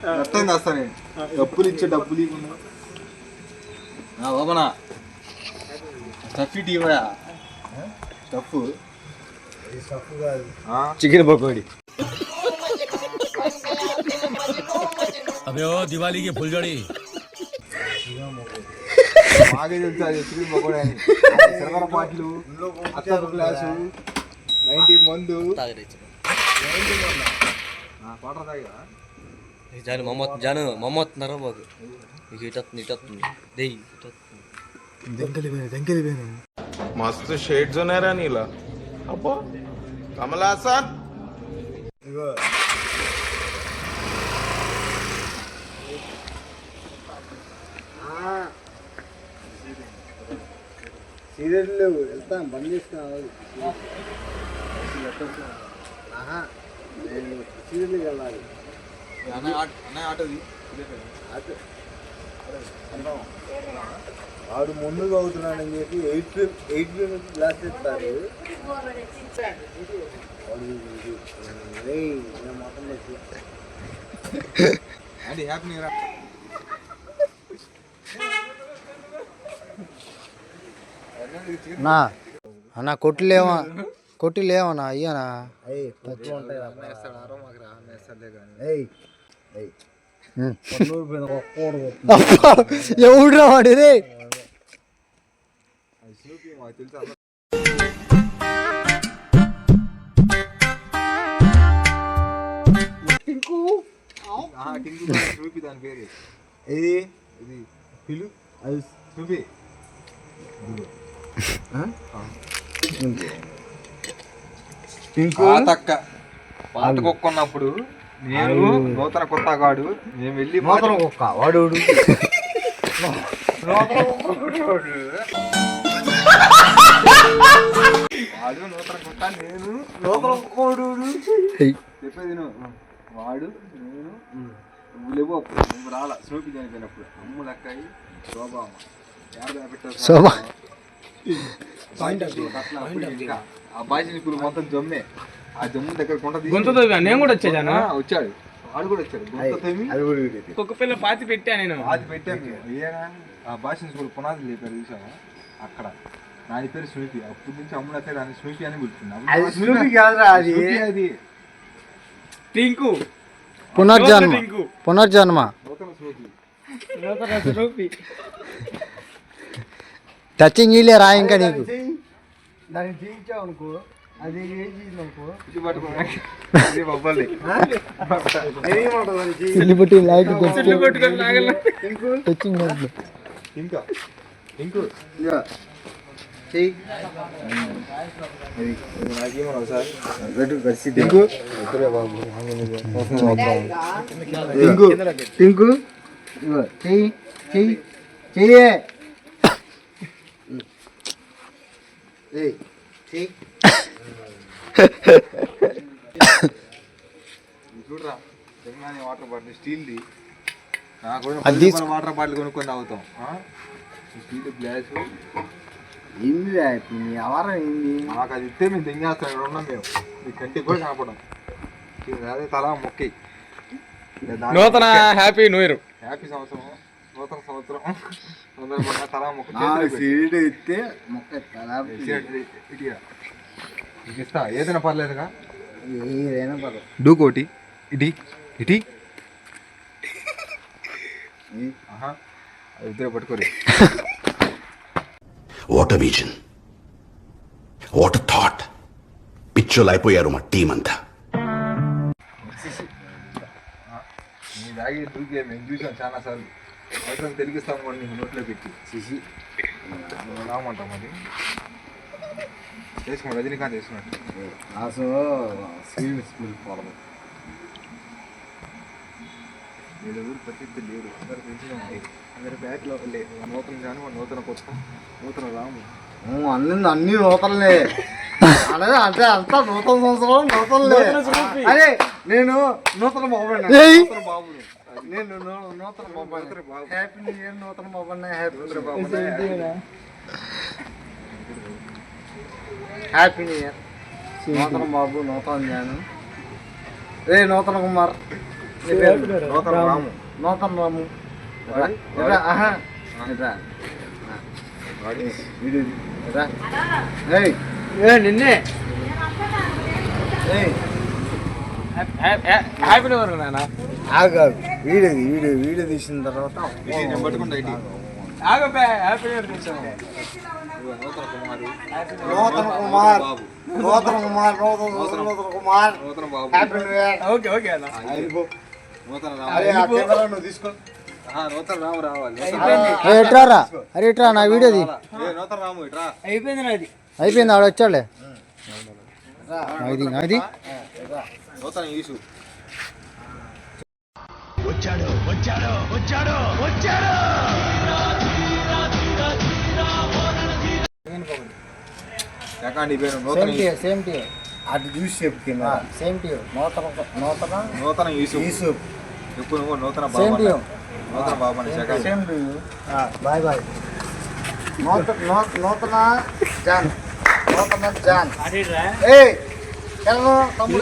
అర్థం చేస్తా నేను. డబ్బులు ఇచ్చే డబ్బులు ఇవ్వను బాబనా స్టఫ్ ఇటు ఇవ్వరా? స్టఫ్? చికెన్ పకోడి. అబ్బే దివాళీకి ఫుల్జోడి మాకే తెలుసు చికెన్ పకోడి అని. పాటలు బాటిల్ గ్లాసు నైంటీ మందు. పాట తాగా జాను మమ్మ జాను మమ్మత్తున్నారా బాబు నీకు ఇటత్తుంది ఇటత్తుంది దెయ్యి ఇటత్తుంది మస్తు షేడ్స్ ఉన్నారా నీలా అబ్బో కమలా సార్ ఇగో సీరియల్ లేవు వెళ్తాం బంద్ చేసుకున్నావు సీరియల్ వెళ్ళాలి వాడు ముందుకు అవుతున్నాడని చెప్పి ఎయిట్ ఎయిట్ గ్లాస్ ఇస్తారు అది హ్యాపీ నా అన్న కొట్టులేవా కొట్టులేవనా? అయ్యానా ఎవడురా వాడు? రే. చూపి దాని పేరు. ఇది ఇది పిలు అది చూపి పింకు తక్క. పాత కుక్క ఉన్నప్పుడు నేను నూతన కొత్త కాడు మేము వెళ్ళి నూతన కుక్క వాడు వాడు నూతన కుక్క నేను నూతన కోడు చెప్పేది వాడు నేను. నువ్వు లేవు అప్పుడు. నువ్వు రాలా. స్నూపి చనిపోయినప్పుడు. అమ్ము లక్కాయి శోభా. అమ్మ యాభై పెట్టారు శోభా. బాజీ పులు మొత్తం జమ్మే. ఆ జమ్ము దగ్గర గొంతుతో నేను కూడా వచ్చేదానా ఆ, వచ్చాడు. వాడు కూడా వచ్చాడు. గుంత తవ్వి కుక్క పిల్ల పాతి పెట్టా నేను. అది పెట్టాం మేము ఏనా? ఆ భాష స్కూల్ పునాది లేపారు చూసావా? అక్కడ. దాని పేరు స్నూపి అప్పటి నుంచి అమ్ముడు దాన్ని స్నూపి అని స్నూపీ కాదురా అది. అది. టింకు. పునర్జన్మ. పునర్జన్మ. టచింగ్ ఇలే రా ఇంకా నీకు. దాన్ని తీయించావు అనుకో అది అనుకో లైట్ టచింగ్ ఇంకా ఇంకో? టింకు? టింకు? ఇగో చెయ్యి. చెయ్యి చెయ్యే ఏయ్ చెయ్యి చూడరా తెలంగాణ వాటర్ బాటిల్ స్టీల్ది అది వాటర్ బాటిల్ కొనుక్కొని తాగుతాం. స్టీల్ గ్లాస్ ఏంది ఇప్పుడు నీ అవరం ఏంది? మాకు అది ఇస్తే మేము తెంగేస్తాం ఇక్కడ ఉన్నాం మేము. మీ కంటికి కూడా కనపడం ఇది అదే తల మొక్కి. నూతన హ్యాపీ న్యూ ఇయర్. హ్యాపీ సంవత్సరం. నూతన సంవత్సరం అందరూ మొన్న తల మొక్క. సీడ్ ఇస్తే మొక్క ఎత్తాలా? ఇటు ఇస్తా ఏదైనా పర్లేదుగా? ఏదైనా పర్లేదు. డూకోటి ఇటీ ఇటీ. ఇద్దరు పట్టుకోరు. వాట్ విజన్ వాట్ థాట్ పిచ్చోలు అయిపోయారు మా టీం అంతా నీ దాగి దూకే మేము చూసాం చాలా సార్లు అవసరం తెలిగిస్తాం కూడా నీకు నోట్లో పెట్టి. చూసి రామంటాం మరి. వేసుకోండి రజనీకాంత్ వేసుకున్నట్టు అసలు స్వీట్ స్మెల్ పడదు వీళ్ళ ఊరు ప్రసిద్ధి లేడు అందరు తెలిసిన అందరి బ్యాట్లో లే నూతన జాను నూతన కొత్త నూతన రాము. అన్ని అన్ని నూతనలే. అదే అంటే అంతా నూతన సంవత్సరం నూతనలే. అదే నేను నూతన బాబు నూతన బాబులు నేను నూతన బాబు. Happy new year Nuthana Babu happy Babu happy new year Nuthana Babu Nuthana జ్ఞానం. రే నూతన కుమార్. నూతన రాము. నూతన రాము. నిన్నే. హ్యాపీ న్యూ ఇయర్ నాన్న. ఆగు ఆగు. వీడియో వీడియో వీడియో తీసిన తర్వాత ఆగపే హ్యాపీ న్యూ ఇయర్ నూతన కుమారు నూతన కుమార్. నూతన Kumar Nuthana Nuthana Kumar. Nuthana Babu. Happy new year okay okay అన్న. అయిపో. నూతన అరే నువ్వు తీసుకో. ఇట్రా నా వీడియోది. అయిపోయింది నాది. అయిపోయింది ఆడ వచ్చాడులే. నాది నాది. ఎక్కండి పేరు నూతన సేమ్ టీ సేమ్ టీ అటు చూసి చెప్పు కెమెరా సేమ్ టీ నూతన నూతన నూతన ఈసు యూసుఫ్. ఇప్పుడు నువ్వు Nuthana same to. Nuthana Babu same to bye bye. Nuthana Nuthana John. Kalau teman jangan. Adil lah. Eh, kalau kamu